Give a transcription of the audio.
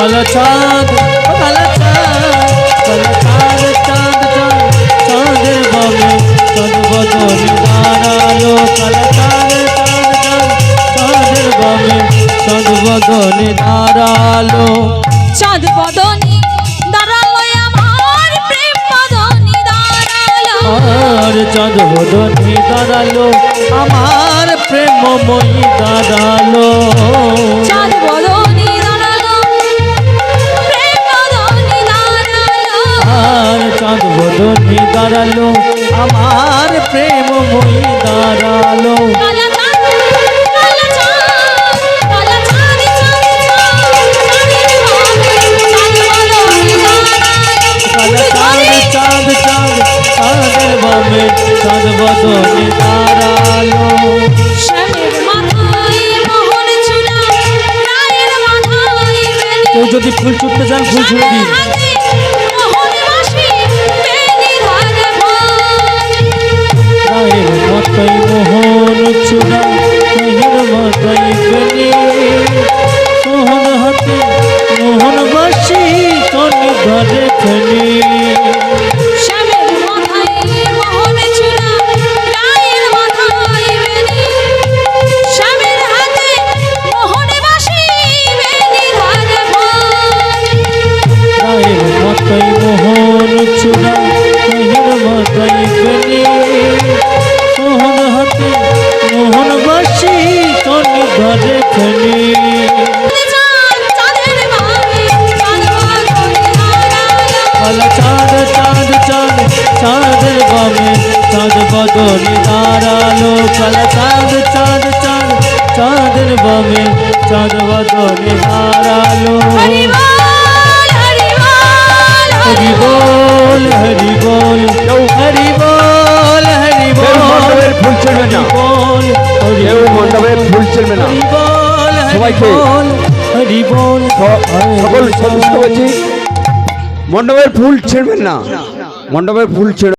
কালো চাঁদ কালো চাঁদ কালো চাঁদ চাঁদ চাঁদ চাঁদের বামে চাঁদ বদনে দাঁড়াল কালো চাঁদ চাঁদ চাঁদ চাঁদের বামে চাঁদ বদনে দাঁড়াল চাঁদ বদনি দাঁড়াল আমার প্রেম বদনি দাঁড়াল আর চাঁদ বদনে দাঁড়াল আমার প্রেমময়ী দাঁড়াল আমার প্রেম বদনি দাঁড়াল কেউ যদি ফুল ছুটতে চান ফুল ছুড়ে দিন মোহন মাথায় বেনি মোহন হাতে মোহন বাসি তনি ঘরে ফেনি চাঁদ চাঁদ চাঁদ চাঁদ চাঁদ চাঁদের বামে চাঁদ বদনে দাঁড়াল কালা ফুল ছিঁড়বে না সবাইকে। সকল সদস্য মণ্ডপের ফুল ছেড়বেন না। মণ্ডপের ফুল ছেড়ে